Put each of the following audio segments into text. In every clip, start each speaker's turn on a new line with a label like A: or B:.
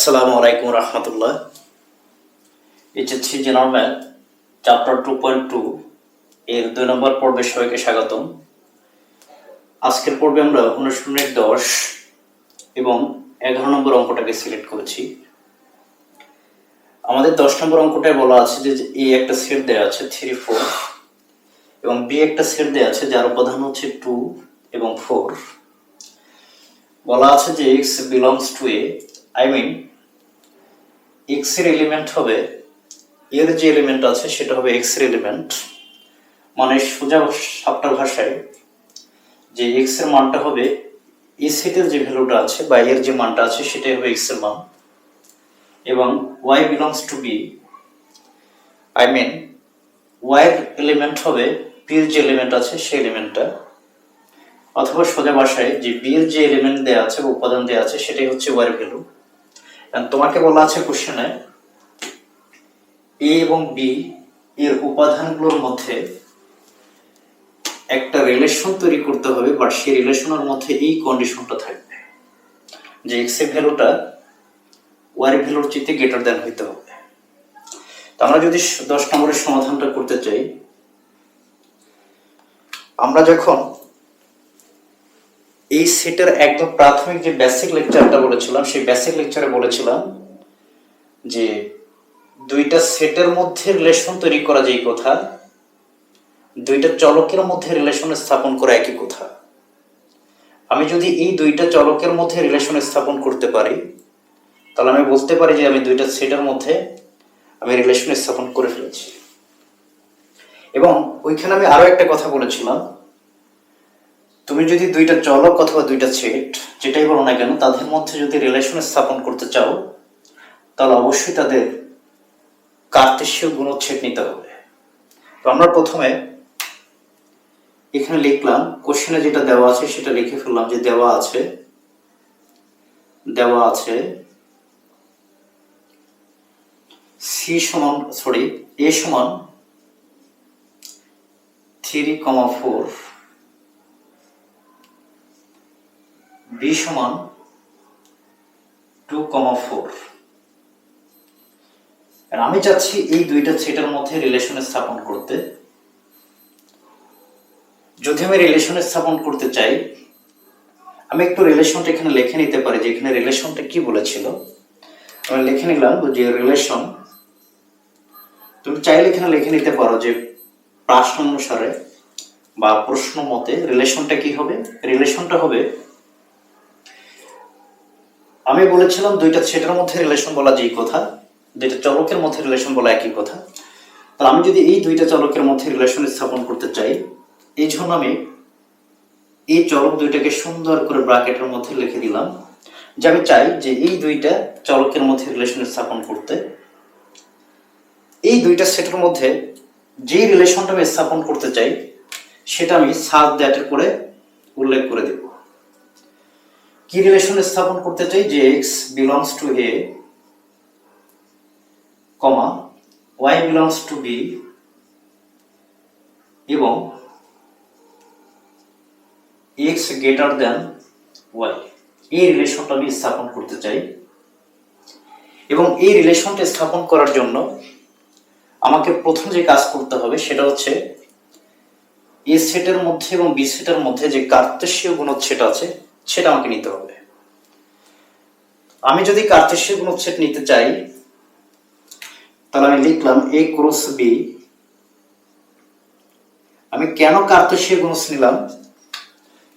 A: আসসালামু আলাইকুম রহমতুল্লাহ। HSC general math chapter two point two এর দুই নম্বর পর্বে সবাইকে স্বাগতম। আজকের পর্বে আমরা অনুশীলনের দশ এবং এগারো নম্বর অঙ্কটাকে সিলেক্ট করেছি। আমাদের দশ নম্বর অঙ্কটায় বলা আছে যে এ একটা সেট দেওয়া আছে থ্রি ফোর এবং বি একটা সেট দেওয়া আছে যার উপাদান হচ্ছে টু এবং ফোর বলা আছে যে x belongs to A I mean এক্সের এলিমেন্ট হবে, এর যে এলিমেন্ট আছে সেটা হবে এক্সের এলিমেন্ট মানে সোজা সাপটা ভাষায় যে এক্সের মানটা হবে এ সেটের যে ভ্যালুটা আছে বা এর যে মানটা আছে সেটাই হবে এক্সের মান। এবং y belongs to B I mean ওয়াইয়ের এলিমেন্ট হবে পির যে এলিমেন্ট আছে সেই এলিমেন্টটা অথবা সোজা ভাষায় যে বি এর যে এলিমেন্ট দেওয়া আছে বা উপাদান দেওয়া আছে সেটাই হচ্ছে ওয়ার ভ্যালু তোমাকে বলা আছে কোশ্চেনে এ এবং বি এর উপাদানগুলোর মধ্যে একটা রিলেশন তৈরি করতে হবে বাট সেই রিলেশনের মধ্যে এই কন্ডিশনটা থাকবে, যে এক্সের ভ্যালুটা ওয়ার ভ্যালুর চেয়ে গ্রেটার দেন হইতে হবে। তো আমরা যদি দশ নম্বরের সমাধানটা করতে চাই, আমরা যখন এই সেটের একদম প্রাথমিক যে বেসিক লেকচারটা বলেছিলাম, সেই বেসিক লেকচারে বলেছিলাম যে দুইটা সেটের মধ্যে রিলেশন তৈরি করা যেই কথা, দুইটা চলকের মধ্যে রিলেশন স্থাপন করা একই কথা। আমি যদি এই দুইটা চলকের মধ্যে রিলেশন স্থাপন করতে পারি, তাহলে আমি বলতে পারি যে আমি দুইটা সেটের মধ্যে আমি রিলেশন স্থাপন করে ফেলেছি। এবং ওইখানে আমি আরও একটা কথা বলেছিলাম তুমি যদি দুইটা চলক অথবা দুইটা সেট যেটাই বলো না কেন, তাদের মধ্যে যদি রিলেশন স্থাপন করতে চাও, তাহলে অবশ্যই তাদের কার্তেশীয় গুণচ্ছেদ নিতে হবে। তো আমরা প্রথমে এখানে লিখলাম কোশ্চেনে যেটা দেওয়া আছে সেটা লিখে ফেললাম যে দেওয়া আছে দেওয়া আছে সি সমান সরি এ সমান থ্রি কমা ফোর বি সমান টু কমা ফোর। আমি চাচ্ছি এই দুইটা সেটের মধ্যে রিলেশন স্থাপন করতে। যদি আমি রিলেশন স্থাপন করতে চাই, আমি একটু রিলেশনটা এখানে লিখে নিতে পারি যে এখানে রিলেশনটা কি বলেছিল। আমি লিখে নিলাম যে রিলেশন তুমি চাইলে এখানে লিখে নিতে পারো যে প্রশ্ন অনুসারে বা প্রশ্ন মতে রিলেশনটা কি হবে? রিলেশনটা হবে আমি বলেছিলাম দুইটা, সেটের মধ্যে রিলেশন বলা যেই কথা, দুইটা চলকের মধ্যে রিলেশন বলা একই কথা। তাহলে আমি যদি এই দুইটা চলকের মধ্যে রিলেশন স্থাপন করতে চাই, এই জন্য আমি এই চলক দুইটাকে সুন্দর করে ব্রাকেটের মধ্যে লিখে দিলাম, যে আমি চাই যে এই দুইটা চলকের মধ্যে রিলেশন স্থাপন করতে, এই দুইটা সেটের মধ্যে যে রিলেশনটা আমি স্থাপন করতে চাই, সেটা আমি সাত দ্যাটের করে উল্লেখ করে দেব। কি রিলেশন স্থাপন করতে চাই? যে x belongs to A comma y belongs to B এবং এক্স গ্রেটার দেন ওয়াই এই রিলেশনটা আমি স্থাপন করতে চাই। এবং এই রিলেশনটা স্থাপন করার জন্য আমাকে প্রথম যে কাজ করতে হবে সেটা হচ্ছে এ সেটের মধ্যে এবং বি সেটের মধ্যে যে কার্তেশীয় গুণচ্ছেদ আছে সেটা আমাকে নিতে হবে। আমি যদি কার্তেশীয় গুণচ্ছেদ নিতে চাই, তাহলে আমি লিখলাম এ ক্রস বি আমি কেন কার্তেশীয় গুণস নিলাম?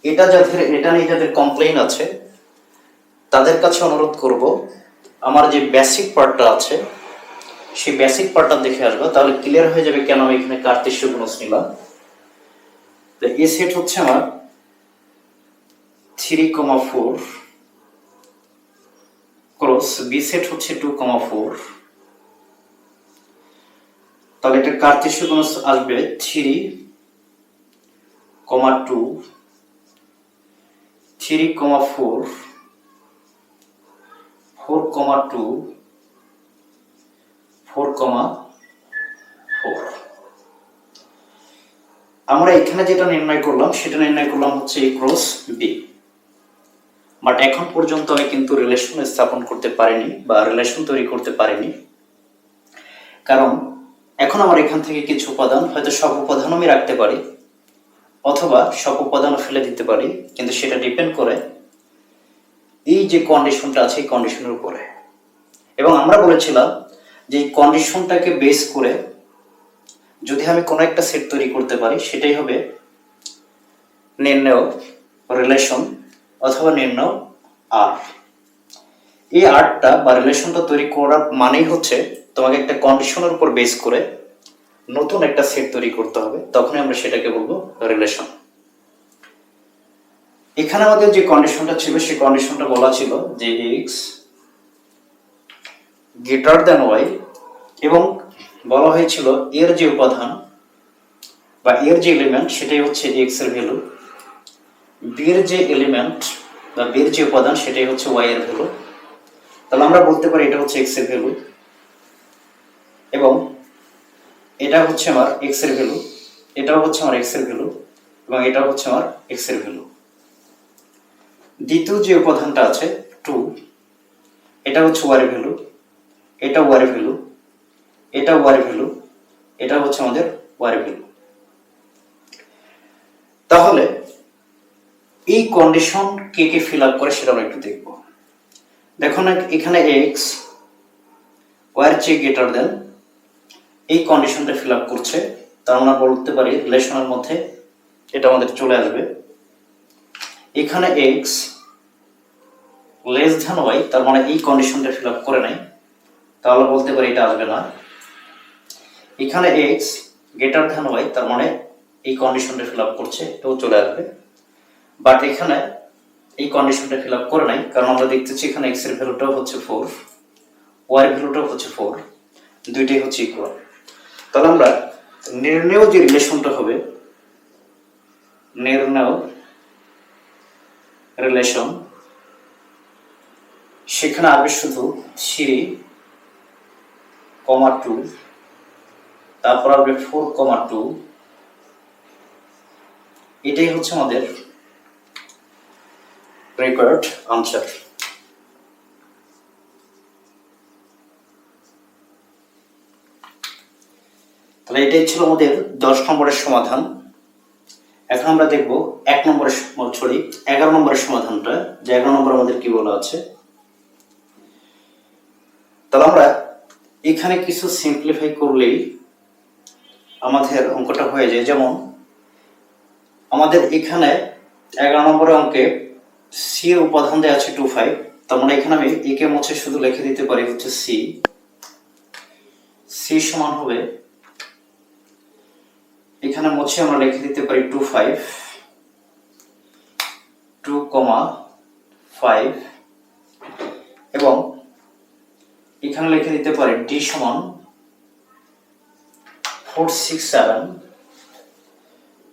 A: এটা যাদের, এটা নিয়ে যাদের কমপ্লেইন আছে, তাদের কাছে অনুরোধ করব, আমার যে বেসিক পার্টটা আছে, সেই বেসিক পার্টটা দেখে আসব, তাহলে ক্লিয়ার হয়ে যাবে কেন আমি এখানে কার্তেশীয় গুণস নিলাম। তো এ সেট হচ্ছে আমার three comma four cross B set হচ্ছে টু কমা ফোর। তাহলে এটা কার্তেশীয় গুণস আসবে? Three three comma four. Four two. Four comma four. আমরা এখানে যেটা নির্ণয় করলাম, সেটা নির্ণয় করলাম হচ্ছে ক্রস বি। বাট এখন পর্যন্ত আমি কিন্তু রিলেশন স্থাপন করতে পারিনি বা রিলেশন তৈরি করতে পারিনি। কারণ এখন আমার এখান থেকে কিছু উপাদান হয়তো সব উপাদান আমি রাখতে পারি অথবা সব উপাদানও ফেলে দিতে পারি, কিন্তু সেটা ডিপেন্ড করে এই যে কন্ডিশনটা আছে এই কন্ডিশনের উপরে। এবং আমরা বলেছিলাম যে এই কন্ডিশনটাকে বেস করে যদি আমি কোনো একটা সেট তৈরি করতে পারি, সেটাই হবে নির্ণয় রিলেশন অথবা নির্ণয় আর এই আর্টটা বা রিলেশনটা তৈরি করার মানেই হচ্ছে তোমাকে একটা কন্ডিশনের উপর বেস করে নতুন একটা সেট তৈরি করতে হবে, তখনই আমরা সেটাকে বলব রিলেশন এখানে আমাদের যে কন্ডিশনটা ছিল, সেই কন্ডিশনটা বলা ছিল যে এক্স গ্রেটার দেন ওয়াই এবং বলা হয়েছিল এর যে উপাদান বা এর যে এলিমেন্ট সেটাই হচ্ছে এক্সের ভ্যালু বি এর যে এলিমেন্ট বা বি এর যে উপাদান সেটাই হচ্ছে ওয়াই এর ভ্যালু। তাহলে আমরা বলতে পারি এটা হচ্ছে এক্সের ভ্যালু এবং এটা হচ্ছে আমার এক্সের ভ্যালু, এটাও হচ্ছে আমার এক্সের ভ্যালু এবং এটাও হচ্ছে আমার এক্সের ভ্যালু। দ্বিতীয় যে উপাদানটা আছে টু এটা হচ্ছে ওয়ার ভ্যালু, এটা ওয়ার ভ্যালু, এটা ওয়ার ভ্যালু, এটা হচ্ছে আমাদের ওয়ার ভ্যালু। তাহলে এই কন্ডিশন কে কে ফিল আপ করে সেটা আমরা একটু দেখব। দেখো না, এখানে এক্স ওয়ার চেয়ে গ্রেটার দেন এই কন্ডিশনটা ফিল আপ করছে। তার আমরা বলতে পারি রিলেশনের মধ্যে এটা আমাদের চলে আসবে। এখানে এক্স লেস ধ্যান ওয়াই তার মানে এই কন্ডিশনটা ফিল আপ করে নাই। তাহলে বলতে পারি এটা আসবে না। এখানে এক্স গ্রেটার ধ্যান ওয়াই তার মানে এই কন্ডিশনটা ফিল আপ করছে, এটাও চলে আসবে। বাট এখানে এই কন্ডিশনটা ফিল আপ করে নাই, কারণ আমরা দেখতেছি এখানে এক্সের ভ্যালুটাও হচ্ছে ফোর ওয়াই ভ্যালুটাও হচ্ছে ফোর দুইটাই হচ্ছে ইকুয়াল তাহলে আমরা নির্ণয় যে রিলেশনটা হবে নির্ণয় রিলেশন সেখানে আসবে শুধু সিরি কমা টু তারপর আসবে ফোর কমা টু এটাই হচ্ছে আমাদের রিকোয়ার্ড আনসার তাহলে এটাই ছিল আমাদের দশ নম্বরের সমাধান। এখন আমরা দেখব এক নম্বরের সরি এগারো নম্বরের সমাধানটা, যে এগারো নম্বর আমাদের কি বলা আছে? তাহলে আমরা এখানে কিছু সিম্পলিফাই করলেই আমাদের অঙ্কটা হয়ে যায়। যেমন, আমাদের এখানে এগারো নম্বরের অঙ্কে সি এর উপাদান দেওয়া আছে টু ফাইভ তার মানে এখানে আমি একে মুছে শুধু লিখে দিতে পারি হচ্ছে সি সি সমান হবে, এখানে মুছে আমরা লিখে দিতে পারি two five two comma five এবং এখানে লিখে দিতে পারি ডি সমান ফোর সিক্স সেভেন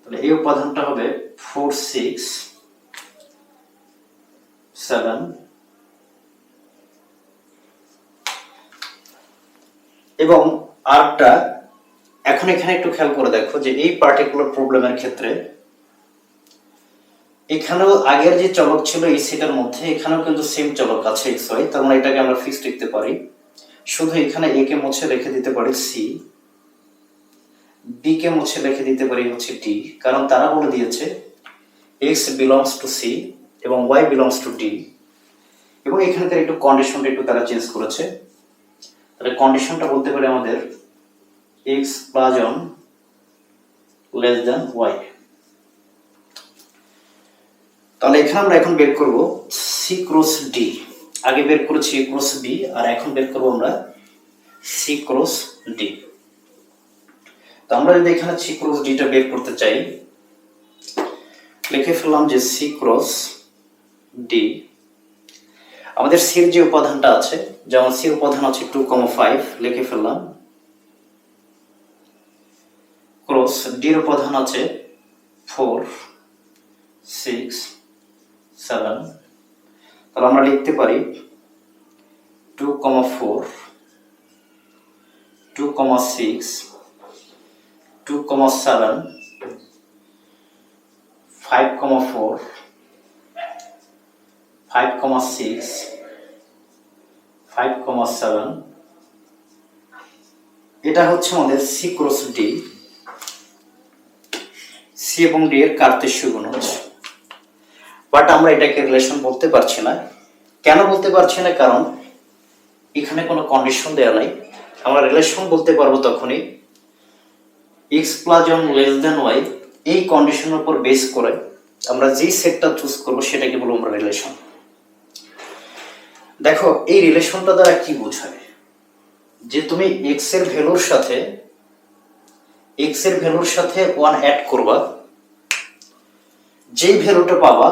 A: তাহলে এই উপাদানটা হবে ফোর সিক্স সেভেন এবং আরটা এখন এখানে একটু খেয়াল করে দেখো যে এই পার্টিকুলার প্রবলেমের ক্ষেত্রে এখানেও আগের যে চলক ছিল এই সেটার মধ্যে, এখানেও কিন্তু সেম চলক আছে এক্স ওয়াই তার মানে এটাকে আমরা ফিক্সড লিখতে পারি। শুধু এখানে এ কে মুছে রেখে দিতে পারি সি বি কে মুছে রেখে দিতে পারি হচ্ছে ডি কারণ তারা বলে দিয়েছে এক্স বিলংস টু সি এবং ওয়াই বিলংস টু ডি এবং এখানে এখানকার একটু কন্ডিশনটা একটু তারা চেঞ্জ করেছে। তাহলে কন্ডিশনটা বলতে পারি আমাদের x plus one less than y তাহলে এখানে আমরা এখন বের করব সি ক্রস ডি আগে বের করেছি এ ক্রস বি আর এখন বের করব আমরা সি ক্রস ডি তো আমরা যদি এখানে সি ক্রস ডিটা বের করতে চাই, লিখে ফেললাম যে সি ক্রস ডি আমাদের সির যে উপাদানটা আছে, যেমন সি উপাদান আছে টু কমা ফাইভ লিখে ফেললাম। ক্রস ডির উপাদান আছে ফোর সিক্স সেভেন তাহলে আমরা লিখতে পারি two comma four two comma six two comma seven five comma four five comma six five comma seven এটা হচ্ছে আমাদের সি ক্রস ডি সি এবং ডি এর কার্তেশীয় গুণজ। বাট আমরা এটাকে রিলেশন বলতে পারছি না। কেন বলতে পারছি না? কারণ এখানে কোনো কন্ডিশন দেওয়া নাই। আমরা রিলেশন বলতে পারব তখনই। X plus one less than y এই কন্ডিশনের উপর বেস করে আমরা যেই সেটটা চুজ করব, সেটাকে বলব আমরা রিলেশন দেখো, এই রিলেশনটা দ্বারা কি বোঝায় যে তুমি এক্সের ভ্যালুর সাথে এক্সের ভ্যালুর সাথে ওয়ান অ্যাড করবা, যেই ভ্যালুটা পাবা,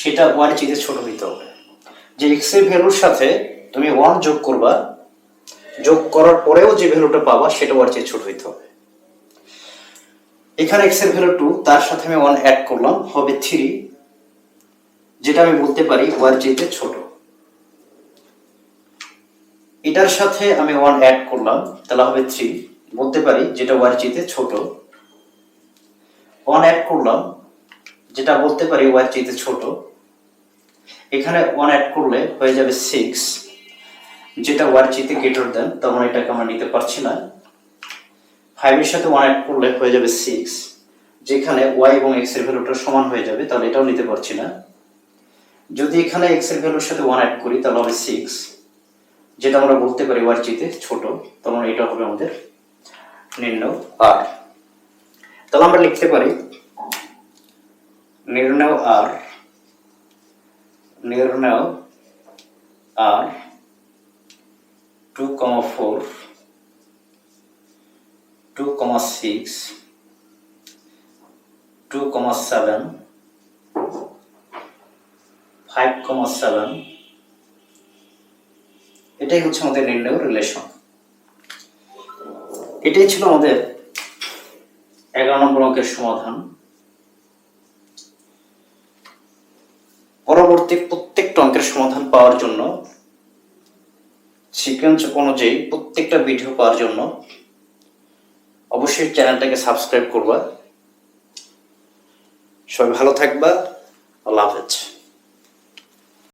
A: সেটা ওয়ান চেয়ে ছোট হইতে হবে। যে এক্সের ভ্যালুর সাথে তুমি ওয়ান যোগ করবা, যোগ করার পরেও যে ভ্যালুটা পাবা, সেটা ওয়ার চেয়ে ছোট হইতে হবে। এখানে এক্সের ভ্যালু টু তার সাথে আমি ওয়ান অ্যাড করলাম, হবে থ্রি যেটা আমি বলতে পারি ওয়ার চেয়ে ছোট। এটার সাথে আমি ওয়ান অ্যাড করলাম, তাহলে হবে থ্রি বলতে পারি যেটা ওয়ার চেয়ে ছোট। ওয়ান অ্যাড করলাম, যেটা বলতে পারি ওয়ার চেয়ে ছোট। এখানে ওয়ান অ্যাড করলে হয়ে যাবে সিক্স যেটা ওয়ার চেয়ে গ্রেটার দেন তখন এটাকে আমরা নিতে পারছি না। ফাইভের সাথে ওয়ান অ্যাড করলে হয়ে যাবে সিক্স যেখানে ওয়াই এবং এক্সের ভ্যালুটা সমান হয়ে যাবে, তাহলে এটাও নিতে পারছি না। যদি এখানে এক্সের ভ্যালুর সাথে ওয়ান অ্যাড করি, তাহলে হবে সিক্স যেটা আমরা বলতে পারি ওয়ার চেয়ে ছোট, তখন এটা হবে আমাদের নির্ণয় আর তাহলে আমরা লিখতে পারি নির্ণয় আর নির্ণয় R two comma four two comma six two comma seven five comma seven এটাই হচ্ছে আমাদের নির্ণয় রিলেশন এটাই ছিল আমাদের এগারো নম্বর অঙ্কের সমাধান। পরবর্তী প্রত্যেকটা অঙ্কের সমাধান পাওয়ার জন্য সিকোয়েন্স অনুযায়ী প্রত্যেকটা ভিডিও পাওয়ার জন্য অবশ্যই চ্যানেলটাকে সাবস্ক্রাইব করবা। সবাই ভালো থাকবা। আল্লাহ হাফেজ।